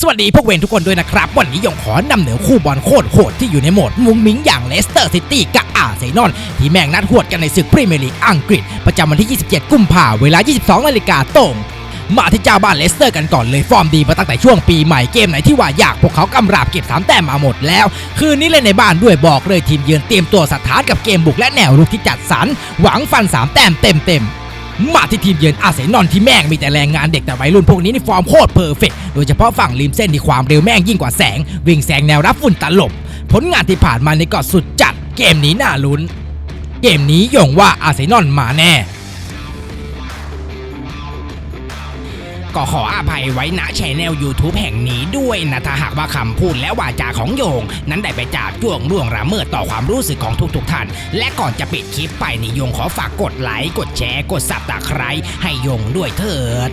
สวัสดีพวกเวนทุกคนด้วยนะครับ วันนี้ยงขอนำเหนือคู่บอลโคตรโหดที่อยู่ในโหมดมุ้งมิ้งอย่างเลสเตอร์ซิตี้กับอาร์เซนอลที่แม่งนัดหวดกันในศึกพรีเมียร์ลีกอังกฤษ ประจำวันที่ 27 กุมภาเวลา 22 นาฬิกาตรงมาที่เจ้าบ้านเลสเตอร์กันก่อนเลยฟอร์มดีมาตั้งแต่ช่วงปีใหม่เกมไหนที่ว่าอยากพวกเขากำราบเก็บสามแต้มมาหมดแล้ว คืนนี้เล่นในบ้านด้วยบอกเลยทีมเยือนเตรียมตัวสถานกับเกมบุกและแนวรุกที่จัดสรรหวังฟันสามแต้มเต็มเต็มๆ มาที่ทีมเยือนอาร์เซนอลที่แม่งมีแต่แรงงานเด็กแต่วัยรุ่นพวกนี้ในฟอร์มโคตรเพอร์เฟกต์โดยเฉพาะฝั่งริมเส้นที่ความเร็วแม่งยิ่งกว่าแสง วิ่งแซงแนวรับฝุ่นตลบ ผลงานที่ผ่านมาในก็สุดจัด เกมนี้น่าลุ้น เกมนี้ยงว่าอาร์เซนอลมาแน่ ก็ขออภัยไว้ณชแนล YouTube แห่งนี้ด้วยนะถ้าหากว่าคำพูดและวาจาของโยง นั้นได้ไปจากจ้วงล่วงละเมิดต่อความรู้สึกของทุกๆทท่าน และก่อนจะปิดคลิปไปนี่โยงขอฝากกดไลค์กดแชร์กดซับตะไคร้ให้โยงด้วยเถิด